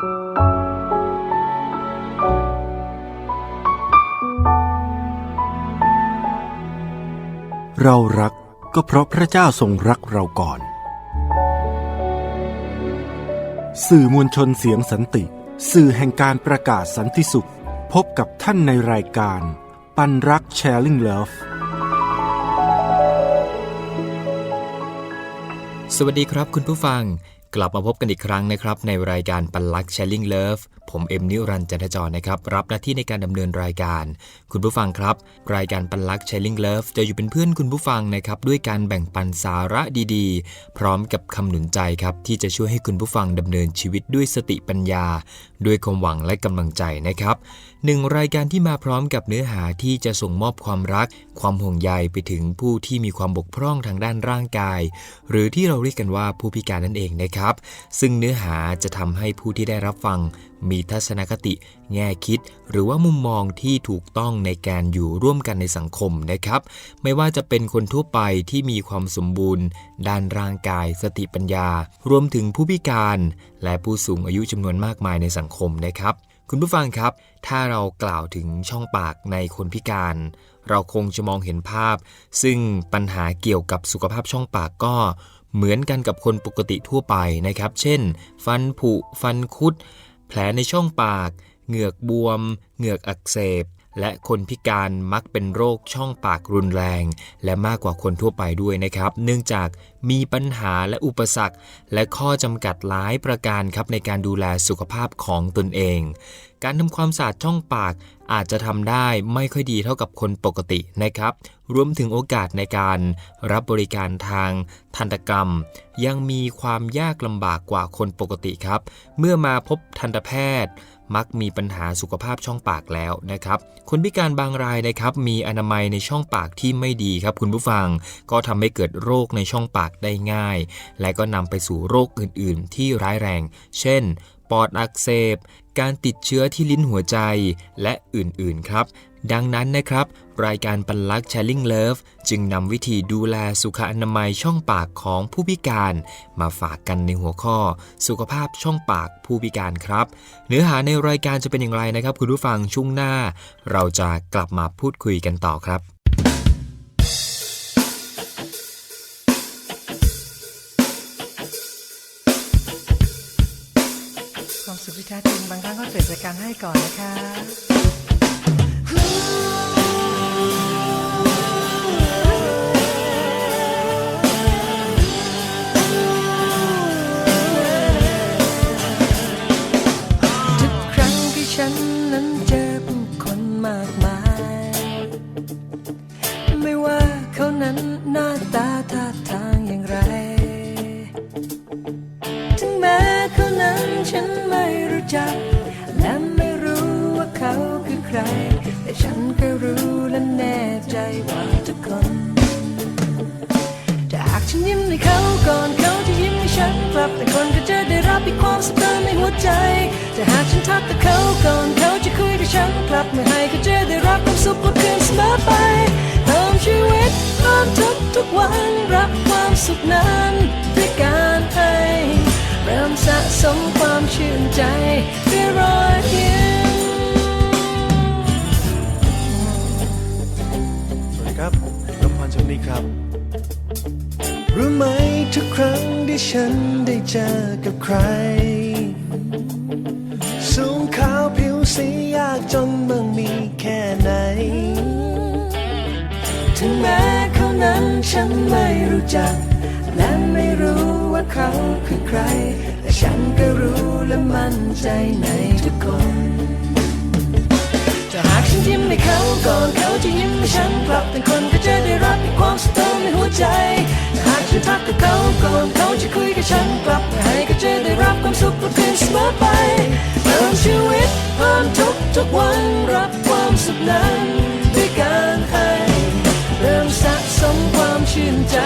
เรารักก็เพราะพระเจ้าทรงรักเราก่อน สื่อมวลชนเสียงสันติ สื่อแห่งการประกาศสันติสุข พบกับท่านในรายการ ปันรัก Sharing Love สวัสดีครับคุณผู้ฟัง กลับมาพบกันอีกครั้งนะครับในรายการปันลัก Sharing Love ผมเอ็มนิรันจันทจรนะครับ รับหน้าที่ในการดำเนินรายการ คุณผู้ฟังครับ รายการปันลัก Sharing Love จะอยู่เป็นเพื่อนคุณผู้ฟังนะครับ ด้วยการแบ่งปันสาระดีๆ พร้อมกับคำหนุนใจครับ ที่จะช่วยให้คุณผู้ฟังดำเนินชีวิตด้วยสติปัญญา ด้วยความหวังและกำลังใจนะครับหนึ่งรายการที่มาพร้อมกับเนื้อหาที่จะส่งมอบความรัก ความห่วงใยไปถึงผู้ที่มีความบกพร่องทางด้านร่างกาย หรือที่เราเรียกกันว่าผู้พิการนั่นเองนะครับ ซึ่งเนื้อหาจะทำให้ผู้ที่ได้รับฟัง มีทัศนคติ แง่คิด หรือว่ามุมมองที่ถูกต้องในการอยู่ร่วมกันในสังคมนะครับ ไม่ว่าจะเป็นคนทั่วไปที่มีความสมบูรณ์ ด้านร่างกาย สติปัญญา รวมถึงผู้พิการ และผู้สูงอายุจำนวนมากมายในสังคมนะครับ คุณผู้ฟังครับ ถ้าเรากล่าวถึงช่องปากในคนพิการ เราคงจะมองเห็นภาพ ซึ่งปัญหาเกี่ยวกับสุขภาพช่องปากก็เหมือนกันกับคนปกติทั่วไปนะครับ เช่น ฟันผุ ฟันคุด แผลในช่องปาก เหงือกบวม เหงือกอักเสบ และคนพิการมักเป็นโรคช่องปากรุนแรง และมากกว่าคนทั่วไปด้วยนะครับ เนื่องจากมีปัญหาและอุปสรรค และข้อจำกัดหลายประการครับในการดูแลสุขภาพของตนเอง การทำความสะอาดช่องปากอาจจะทำได้ไม่ค่อยดีเท่ากับคนปกตินะครับ รวมถึงโอกาสในการรับบริการทางทันตกรรม ยังมีความยากลำบากกว่าคนปกติครับ เมื่อมาพบทันตแพทย์ มักมีปัญหาสุขภาพช่องปากแล้วนะครับ คนพิการบางรายนะครับมีอนามัยในช่องปากที่ไม่ดีครับคุณผู้ฟัง ก็ทำให้เกิดโรคในช่องปากได้ง่าย และก็นำไปสู่โรคอื่น ๆ ที่ร้ายแรง เช่น ปอดอักเสบ การติดเชื้อที่ลิ้นหัวใจและอื่น ๆ ครับดังนั้นนะครับ รายการปันลัก Sharing Love จึงนำวิธีดูแลสุขอนามัยช่องปากของผู้พิการ มาฝากกันในหัวข้อ สุขภาพช่องปากผู้พิการครับ เนื้อหาในรายการจะเป็นอย่างไรนะครับ คุณผู้ฟังช่วงหน้า เราจะกลับมาพูดคุยกันต่อครับความสุขที่แท้จริงบางครั้งก็เกิดจากการให้ก่อนนะคะ รู้จัก และไม่รู้ว่าเขาคือใคร แต่ฉันก็รู้และแน่ใจว่าทุกคนถ้าหากฉันยิ้มให้เขาก่อนเขาจะยิ้มให้ฉันกลับแต่คนก็จะได้รับอีกความสุขเติมในหัวใจถ้าหากฉันทักกับเขาก่อนเขาจะคุยกับฉันกลับเมื่อให้ก็จะได้รับความสุขกว่าคืนเสมอไปเพิ่มชีวิตเพิ่มทุกทุกวันรับความสุขนั้นด้วยการให้เริ่มสะสมความชื่นใจด้วยรอยยิ้มสวัสดีครับรมพรชมนีครับ รู้ไหมทุกครั้งที่ฉันได้เจอกับใคร สูงขาวผิวสียากจนบางมีแค่ไหน ถึงแม้เขานั้นฉันไม่รู้จักและไม่รู้ว่าเขาคือใคร ฉันก็รู้และมั่นใจในทุกคน ถ้าหากฉันยิ้มให้เขาก่อนเขาจะยิ้มให้ฉันกลับแต่คนก็จะได้รับอีกความสุขเติมในหัวใจ หากฉันทักกับเขาก่อนเขาจะคุยกับฉันกลับให้ก็จะได้รับความสุขกว่าคืนเสมอไปเพิ่มชีวิตเพิ่มทุกทุกวันรับความสุขนั้นด้วยการให้เริ่มสะสมความชื่นใจ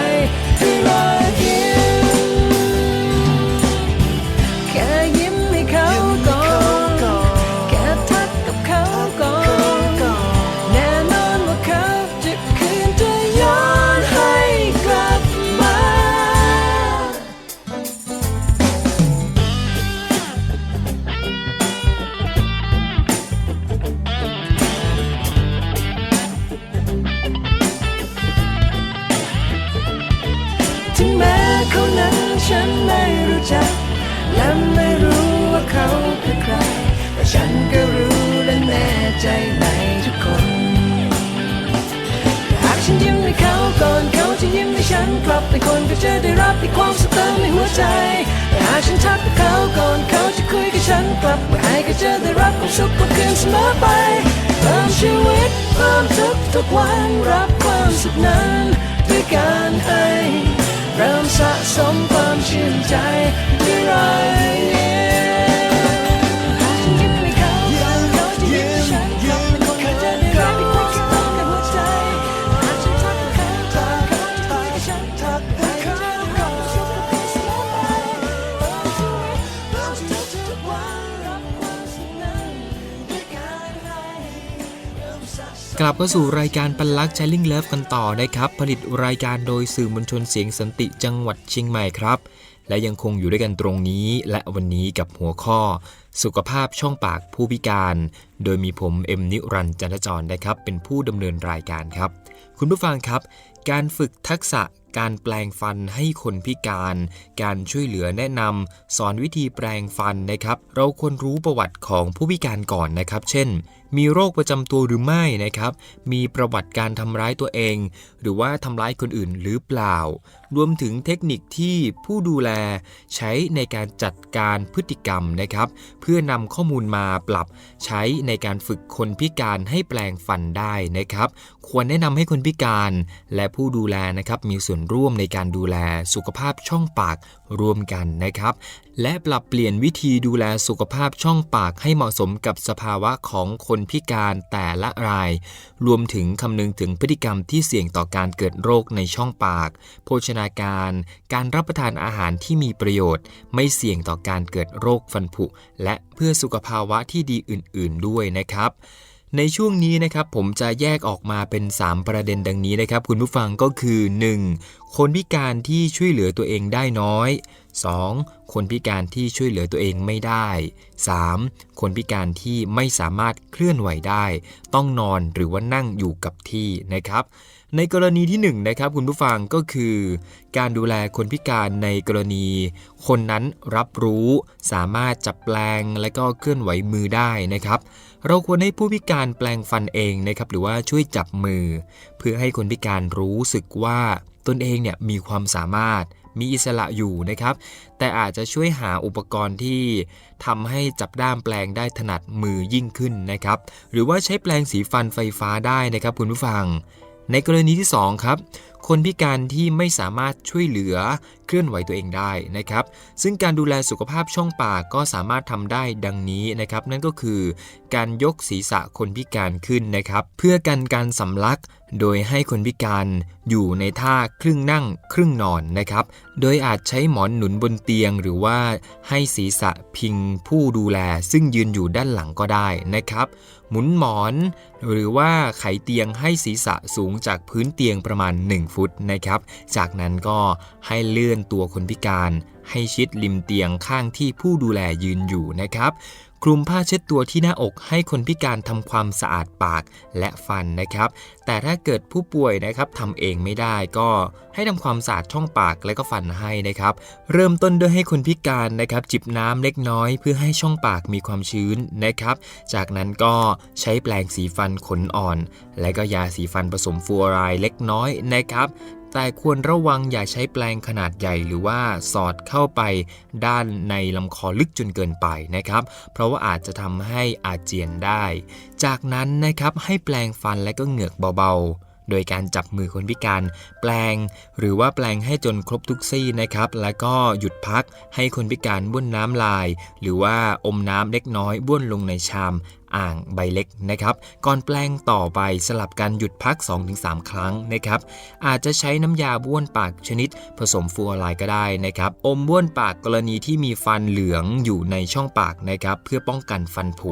กลับเข้าสู่รายการปันลัก Chilling Love กันต่อนะครับ ผลิตรายการโดยสื่อมวลชนเสียงสันติจังหวัดเชียงใหม่ครับ และยังคงอยู่ด้วยกันตรงนี้ และวันนี้กับหัวข้อ สุขภาพช่องปากผู้พิการ โดยมีผมเอ็มนิรันดร์จันทจรนะครับ เป็นผู้ดำเนินรายการครับ คุณผู้ฟังครับ การฝึกทักษะการแปลงฟันให้คนพิการ การช่วยเหลือแนะนำสอนวิธีแปลงฟันนะครับ เราควรรู้ประวัติของผู้พิการก่อนนะครับ เช่น มีโรคประจำตัวหรือไม่นะครับ มีประวัติการทำร้ายตัวเอง หรือว่าทำร้ายคนอื่นหรือเปล่า รวมถึงเทคนิคที่ผู้ดูแลใช้ในการจัดการพฤติกรรมนะครับ เพื่อนำข้อมูลมาปรับใช้ในการฝึกคนพิการให้แปลงฟันได้นะครับ ควรแนะนำให้คนพิการและผู้ดูแลนะครับมีส่วนร่วมในการดูแลสุขภาพช่องปากร่วมกันนะครับ และปรับเปลี่ยนวิธีดูแลสุขภาพช่องปากให้เหมาะสมกับสภาวะของคนพิการแต่ละราย รวมถึงคำนึงถึงพฤติกรรมที่เสี่ยงต่อการเกิดโรคในช่องปาก โภชนาการ การรับประทานอาหารที่มีประโยชน์ ไม่เสี่ยงต่อการเกิดโรคฟันผุ และเพื่อสุขภาวะที่ดีอื่น ๆ ด้วยนะครับ ในช่วงนี้นะครับผมจะแยกออกมาเป็น 3 ประเด็นดังนี้นะครับ คุณผู้ฟังก็คือ 1. คนพิการที่ช่วยเหลือตัวเองได้น้อย 2. คนพิการที่ช่วยเหลือตัวเองไม่ได้ 3. คนพิการที่ไม่สามารถเคลื่อนไหวได้ ต้องนอนหรือว่านั่งอยู่กับที่นะครับ ในกรณีที่1นงนะครับคุณผู้ฟังก็คือ การดูแลคนพิการในกรณี คนนั้นรับรู้ สามารถจับแปลงและก็เคลื่อนไหวมือได้นะครับ เราควรให้ผู้พิการแปลงฟันเองนะครับหรือว่าช่วยจับมือ เพื่อให้คนพิการรู้สึกว่าตนเองเนี่ยมีความสามารถมีอิสระอยู่นะครับ แต่อาจจะช่วยหาอุปกรณ์ที่ทำให้จับด้ามแปลงได้ถนัดมือยิ่งขึ้นนะครับ หรือว่าใช้แปลงสีฟันไฟฟ้าได้นะครับคุณผู้ฟัง ในกรณีที่ 2 ครับ คนพิการที่ไม่สามารถช่วยเหลือเคลื่อนไหวตัวเองได้นะครับ ซึ่งการดูแลสุขภาพช่องปากก็สามารถทำได้ดังนี้นะครับ นั่นก็คือการยกศีรษะคนพิการขึ้นนะครับ เพื่อกันการสำลักโดยให้คนพิการอยู่ในท่าครึ่งนั่งครึ่งนอนนะครับ โดยอาจใช้หมอนหนุนบนเตียง หรือว่าให้ศีรษะพิงผู้ดูแล ซึ่งยืนอยู่ด้านหลังก็ได้นะครับ หมุนหมอน หรือว่าไขเตียงให้ศีรษะสูงจากพื้นเตียงประมาณ 1 ฟุตนะครับ จากนั้นก็ให้เลื่อนตัวคนพิการ ให้ชิดริมเตียงข้างที่ผู้ดูแลยืนอยู่นะครับ คลุมผ้าเช็ดตัวที่หน้าอกให้คนพิการทำความสะอาดปากและฟันนะครับ แต่ถ้าเกิดผู้ป่วยนะครับทำเองไม่ได้ก็ให้ทำความสะอาดช่องปากและก็ฟันให้นะครับ เริ่มต้นด้วยให้คนพิการนะครับ จิบน้ำเล็กน้อยเพื่อให้ช่องปากมีความชื้นนะครับ จากนั้นก็ใช้แปรงสีฟันขนอ่อน และก็ยาสีฟันผสมฟลูออไรด์เล็กน้อยนะครับ แต่ควรระวังอย่าใช้แปลงขนาดใหญ่หรือว่าสอดเข้าไปด้านในลำคอลึกจนเกินไปนะครับ เพราะว่าอาจจะทำให้อาเจียนได้ จากนั้นนะครับให้แปลงฟันและก็เหงือกเบาโดยการจับมือคนพิการ แปลง หรือว่าแปลงให้จนครบทุกซี่นะครับ แล้วก็หยุดพักให้คนพิการบ้วนน้ำลาย หรือว่าอมน้ำเล็กน้อยบ้วนลงในชาม อ่างใบเล็กนะครับก่อนแปลงต่อไปสลับกันหยุดพัก 2-3 ครั้งนะครับอาจจะใช้น้ำยาบ้วนปากชนิด ผสมฟูออไรด์ก็ได้นะครับอมบ้วนปากกรณีที่มีฟันเหลืองอยู่ในช่องปากนะครับเพื่อป้องกันฟันผุ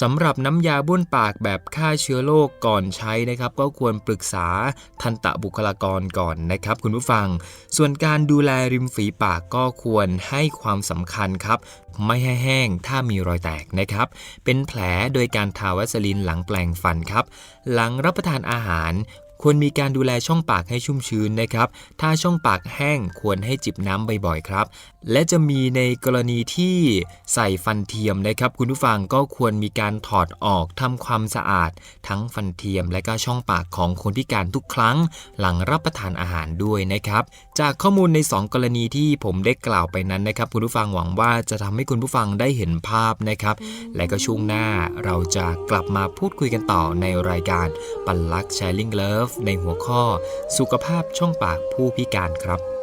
สำหรับน้ำยาบ้วนปากแบบฆ่าเชื้อโรคก่อนใช้นะครับ ก็ควรปรึกษาทันตบุคลากรก่อนนะครับ คุณผู้ฟัง ส่วนการดูแลริมฝีปากก็ควรให้ความสำคัญครับ ไม่ให้แห้งถ้ามีรอยแตกนะครับ เป็นแผลโดยการทาวัสลินหลังแปลงฟันครับ หลังรับประทานอาหารควรมีการดูแลช่องปากให้ชุ่มชื้นนะครับ ถ้าช่องปากแห้งควรให้จิบน้ำบ่อยๆครับและจะมีในกรณีที่ใส่ฟันเทียมนะครับ คุณผู้ฟังก็ควรมีการถอดออกทำความสะอาด ทั้งฟันเทียมและก็ช่องปากของคนพิการทุกครั้ง หลังรับประทานอาหารด้วยนะครับ จากข้อมูลใน 2 กรณีที่ผมได้กล่าวไปนั้นนะครับ คุณผู้ฟังหวังว่าจะทำให้คุณผู้ฟังได้เห็นภาพนะครับ และก็ช่วงหน้าเราจะกลับมาพูดคุยกันต่อในรายการปันลัก Sharing Love ในหัวข้อ สุขภาพช่องปากผู้พิการครับ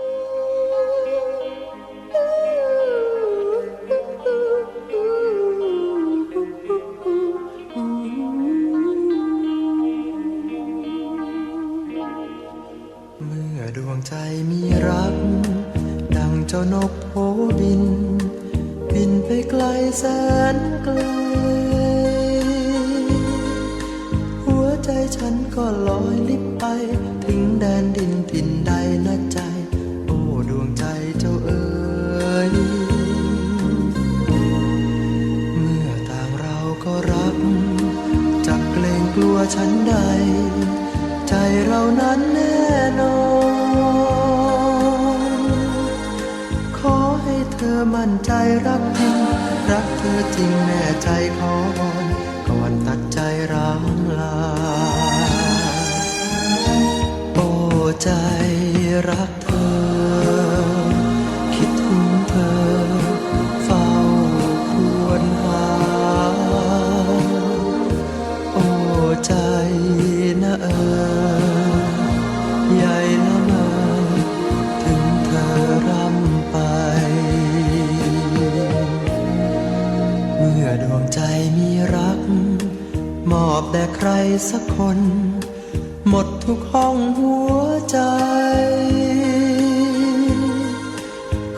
มั่นใจรักจริง รักเธอจริงแน่ใจขอวอนก่อนตัดใจร้างลา โอ้ใจรักเธอ คิดถึงเธอ เฝ้าควรหา โอ้ใจ รสักคน หมดทุกห้องหัวใจ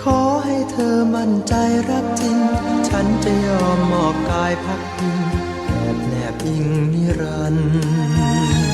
ขอให้เธอมั่นใจรักจริง ฉันจะยอมมอบกายพักพิงแอบแนบอิงนิรันดร์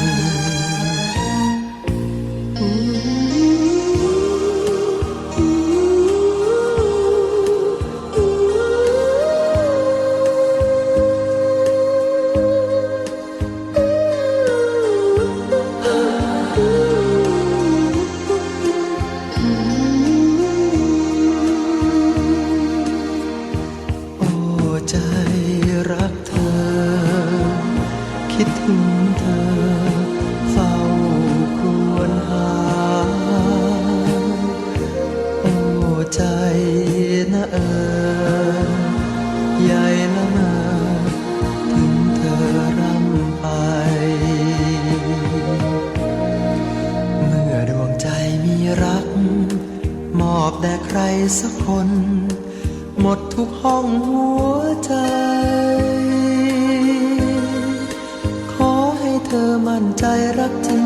อบแด่ใครสักคน หมดทุกห้องหัวใจ ขอให้เธอมั่นใจรักจริง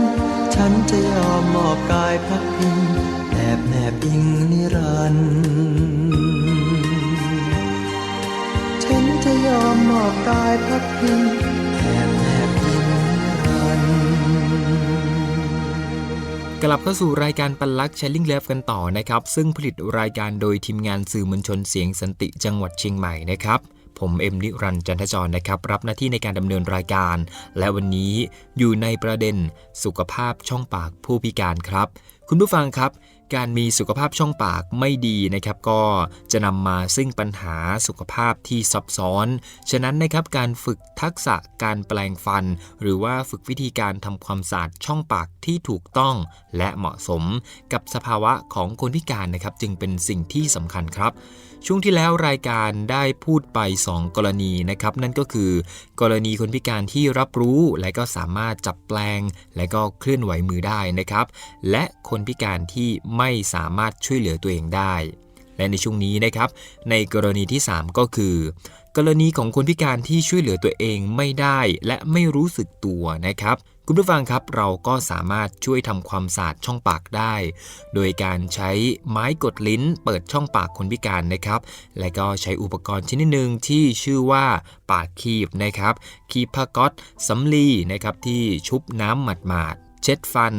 ฉันจะยอมมอบกายพักพิงแอบแนบอิงนิรันดร์ฉันจะยอมมอบกายพักพิง กลับเข้าสู่รายการปันลัก Sharing Love กันต่อนะครับ ซึ่งผลิตรายการโดยทีมงานสื่อมวลชนเสียงสันติจังหวัดเชียงใหม่นะครับผมเอ็มนิรันจันทจรนะครับรับหน้าที่ในการดำเนินรายการ และวันนี้อยู่ในประเด็นสุขภาพช่องปากผู้พิการครับ คุณผู้ฟังครับ การมีสุขภาพช่องปากไม่ดีนะครับก็จะนำมาซึ่งปัญหาสุขภาพที่ซับซ้อน ฉะนั้นนะครับการฝึกทักษะการแปลงฟัน หรือว่าฝึกวิธีการทำความสะอาดช่องปากที่ถูกต้อง และเหมาะสมกับสภาวะของคนพิการนะครับจึงเป็นสิ่งที่สำคัญครับ ช่วงที่แล้วรายการได้พูดไป 2 กรณีนะครับ นั่นก็คือ กรณีคนพิการที่รับรู้และก็สามารถจับแปลง และก็เคลื่อนไหวมือได้นะครับ และคนพิการที่ไม่สามารถช่วยเหลือตัวเองได้ และในช่วงนี้นะครับ ในกรณีที่ 3 ก็คือ กรณีของคนพิการที่ช่วยเหลือตัวเองไม่ได้ และไม่รู้สึกตัวนะครับ คุณผู้ฟังครับเราก็สามารถช่วยทำความสะอาดช่องปากได้ โดยการใช้ไม้กดลิ้น เปิดช่องปากคนพิการนะครับ และก็ใช้อุปกรณ์ชนิดหนึ่งที่ชื่อว่าปากคีบนะครับคีบผ้าก๊อตสำลีนะครับที่ชุบน้ำหมาดๆเช็ดฟัน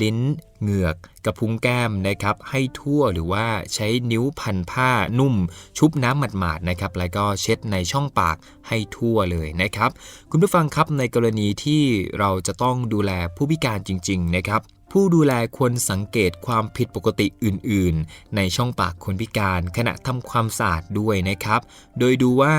ลิ้น เหงือก กระพุ้งแก้มนะครับ ให้ทั่วหรือว่าใช้นิ้วพันผ้านุ่ม ชุบน้ำหมาดๆนะครับ แล้วก็เช็ดในช่องปากให้ทั่วเลยนะครับ คุณผู้ฟังครับในกรณีที่เราจะต้องดูแลผู้พิการจริง ๆ นะครับผู้ดูแลควรสังเกตความผิดปกติอื่น ๆ ในช่องปากคนพิการขณะทำความสะอาดด้วยนะครับ โดยดูว่า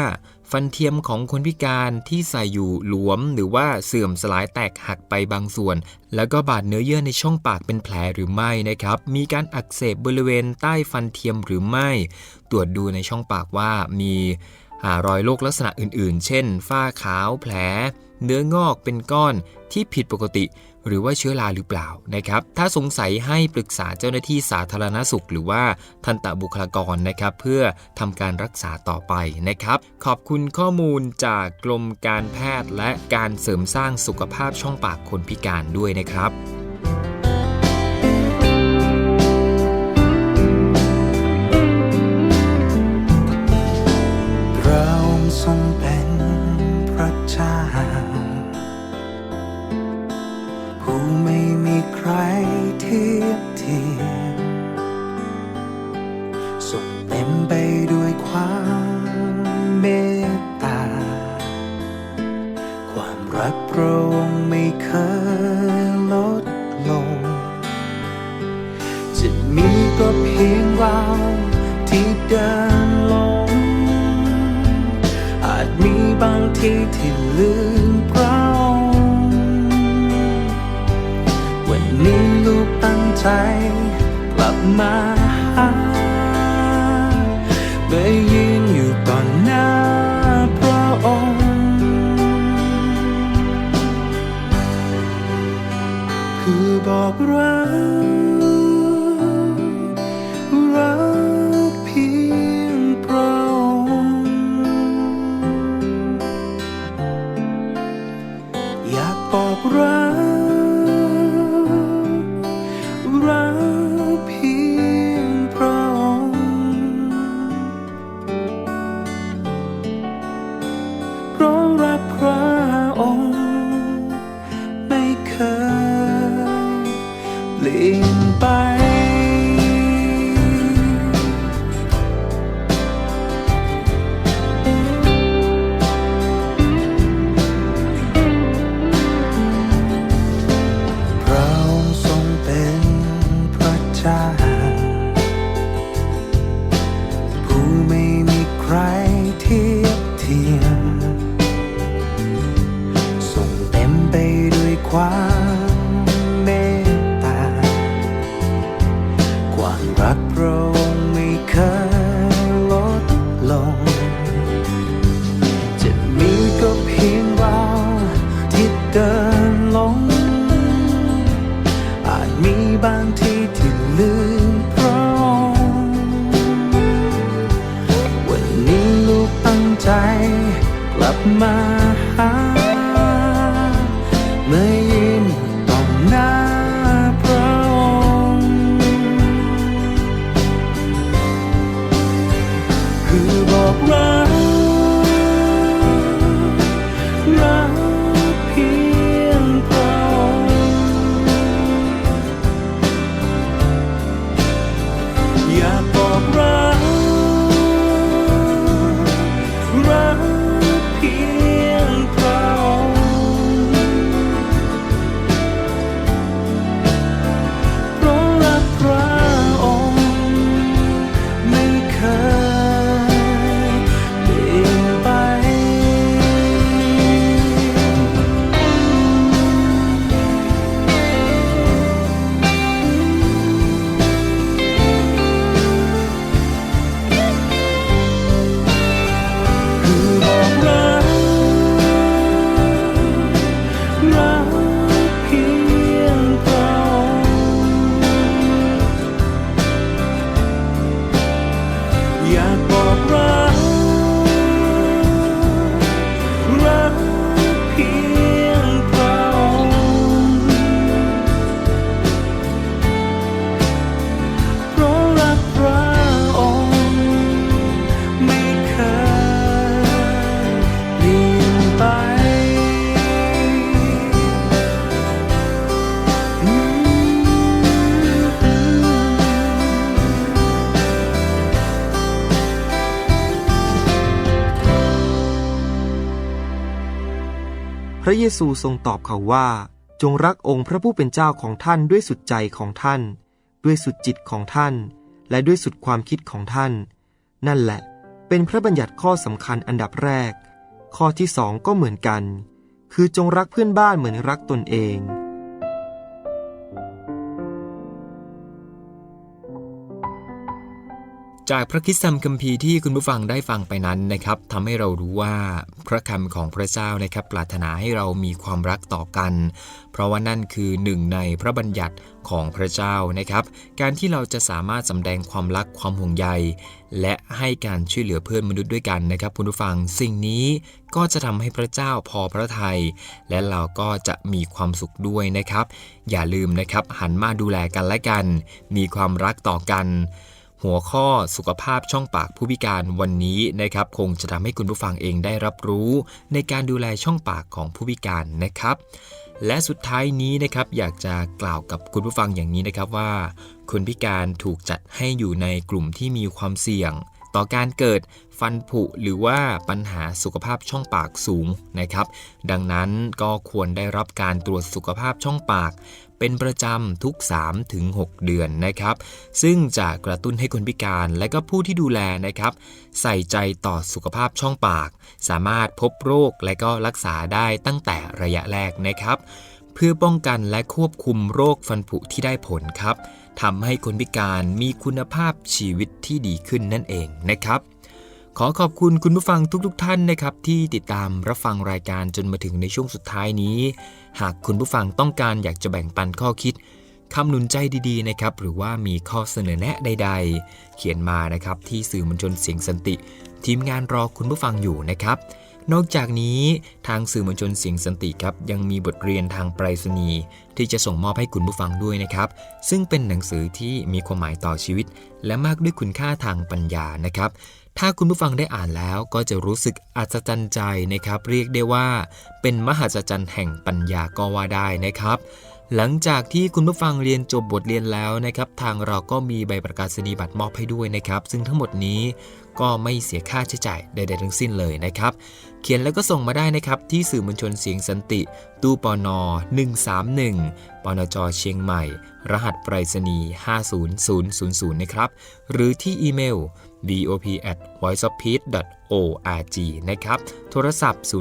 ฟันเทียมของคนพิการที่ใส่อยู่หลวม หรือว่าเสื่อมสลายแตกหักไปบางส่วน แล้วก็บาดเนื้อเยื่อในช่องปากเป็นแผลหรือไม่นะครับ มีการอักเสบบริเวณใต้ฟันเทียมหรือไม่ ตรวจดูในช่องปากว่ามีหารอยโรคลักษณะอื่น ๆ เช่น ฝ้าขาวแผล เนื้องอกเป็นก้อนที่ผิดปกติ หรือว่าเชื้อราหรือเปล่านะครับ ถ้าสงสัยให้ปรึกษาเจ้าหน้าที่สาธารณสุข หรือว่าทันตบุคลากรนะครับ เพื่อทำการรักษาต่อไปนะครับ ขอบคุณข้อมูลจากกรมการแพทย์และการเสริมสร้างสุขภาพช่องปากคนพิการด้วยนะครับพระองค์ทรงเป็นพระเจ้า ใครเทียบเทียมทรงเต็มไปด้วยความเมตตา ความรักพระองค์ไม่เคยลดลง จะมีก็เพียงเราที่เดินลง อาจมีบางที่ที่ลื ใจกลับมาหา ซูทรงตอบเขาว่า จงรักองค์พระผู้เป็นเจ้าของท่านด้วยสุดใจของท่าน ด้วยสุดจิตของท่าน และด้วยสุดความคิดของท่าน นั่นแหละ เป็นพระบัญญัติข้อสำคัญอันดับแรก ข้อที่สองก็เหมือนกัน คือจงรักเพื่อนบ้านเหมือนรักตนเอง จากพระคิดธรรมคัมภีร์ที่คุณผู้ฟังได้ฟังไปนั้นนะครับทำให้เรารู้ว่าพระคำของพระเจ้านะครับปรารถนาให้เรามีความรักต่อกัน เพราะว่านั่นคือหนึ่งในพระบัญญัติของพระเจ้านะครับ การที่เราจะสามารถสำแดงความรักความห่วงใย และให้การช่วยเหลือเพื่อนมนุษย์ด้วยกันนะครับ คุณผู้ฟังสิ่งนี้ก็จะทำให้พระเจ้าพอพระทยัยและเราก็จะมีความสุขด้วยนะครับ อย่าลืมนะครับหันมาดูแลกันและกัน มีความรักต่อกัน หัวข้อสุขภาพช่องปากผู้พิการวันนี้นะครับ คงจะทำให้คุณผู้ฟังเองได้รับรู้ ในการดูแลช่องปากของผู้พิการนะครับ และสุดท้ายนี้นะครับอยากจะกล่าวกับคุณผู้ฟังอย่างนี้นะครับว่า คนพิการถูกจัดให้อยู่ในกลุ่มที่มีความเสี่ยง ต่อการเกิด ฟันผุหรือว่าปัญหาสุขภาพช่องปากสูงนะครับ ดังนั้นก็ควรได้รับการตรวจสุขภาพช่องปาก เป็นประจำทุก3-6ถึง6เดือนนะครับ ซึ่งจะกระตุ้นให้คนพิการและก็ผู้ที่ดูแลนะครับ ใส่ใจต่อสุขภาพช่องปาก สามารถพบโรคและก็รักษาได้ตั้งแต่ระยะแรกนะครับเพื่อป้องกันและควบคุมโรคฟันผุที่ได้ผลครับทำให้คนพิการมีคุณภาพชีวิตที่ดีขึ้นนั่นเองนะครับ ขอขอบคุณคุณผู้ฟังทุกๆทท่านนะครับ ที่ติดตามรับฟังรายการจนมาถึงในช่วงสุดท้ายนี้ หากคุณผู้ฟังต้องการอยากจะแบ่งปันข้อคิดคำหนุนใจดีๆนะครับ หรือว่ามีข้อเสนอแนะใด ๆ เขียนมานะครับ ที่สื่อมวลชนเสียงสันติ ทีมงานรอคุณผู้ฟังอยู่นะครับ นอกจากนี้ทางสื่อมวลชนเสียงสันติครับยังมีบทเรียนทางไปรษณีย์ที่จะส่งมอบให้คุณผู้ฟังด้วยนะครับ ซึ่งเป็นหนังสือที่มีความหมายต่อชีวิต และมากด้วยคุณค่าทางปัญญานะครับ ถ้าคุณผู้ฟังได้อ่านแล้วก็จะรู้สึกอัศจรรย์ใจนะครับ เรียกได้ว่า เป็นมหัศจรรย์แห่งปัญญาก็ว่าได้นะครับ หลังจากที่คุณผู้ฟังเรียนจบบทเรียนแล้วนะครับ ทางเราก็มีใบประกาศนียบัตรมอบให้ด้วยนะครับ ซึ่งทั้งหมดนี้ก็ไม่เสียค่าใช้จ่ายใดๆทั้งสิ้นเลยนะครับ เขียนแล้วก็ส่งมาได้นะครับ ที่สื่อมวลชนเสียงสันติ ตู้ปน131ปนจเชียงใหม่ รหัสไปรษณีย์50000 นะครับ หรือที่อีเมล bop at voiceofpeace org นะครับ โทรศัพท์ 053-242-654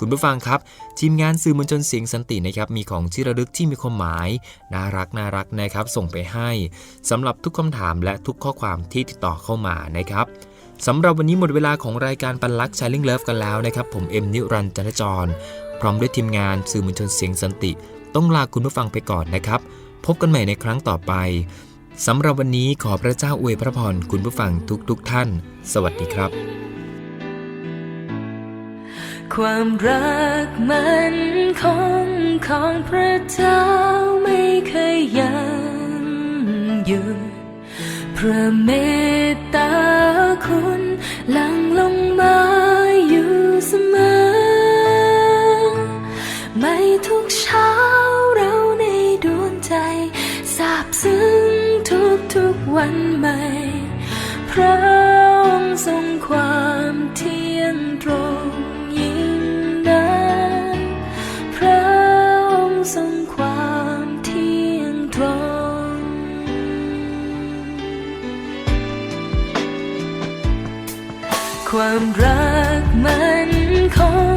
คุณผู้ฟังครับ ทีมงานสื่อมวลชนเสียงสันตินะครับมีของที่ระลึกที่มีความหมาย น่ารักน่ารักนะครับ ส่งไปให้สำหรับทุกคำถามและทุกข้อความที่ติดต่อเข้ามานะครับสำหรับวันนี้หมดเวลาของรายการปันลักชายลิงเลิฟกันแล้วนะครับ ผมเอ็มนิรันจันทจร พร้อมด้วยทีมงานสื่อมวลชนเสียงสันติ ต้องลาคุณผู้ฟังไปก่อนนะครับ พบกันใหม่ในครั้งต่อไป สำหรับวันนี้ขอพระเจ้าอวยพระพรคุณผู้ฟังทุกๆทท่าน สวัสดีครับ ความรักมันคงของพระเจ้าไม่เคยยังหยุดพระเมตตาคุณหลั่งลงมาอยู่เสมอ ไม่ทุกเช้าเราในดวงใจซาบซึ้ง ทุกทุกๆวันใหม่ พระองค์ทรงความเที่ยงตรงยิ่งนักพระองค์ทรงความเที่ยงตรง ความรักมันคง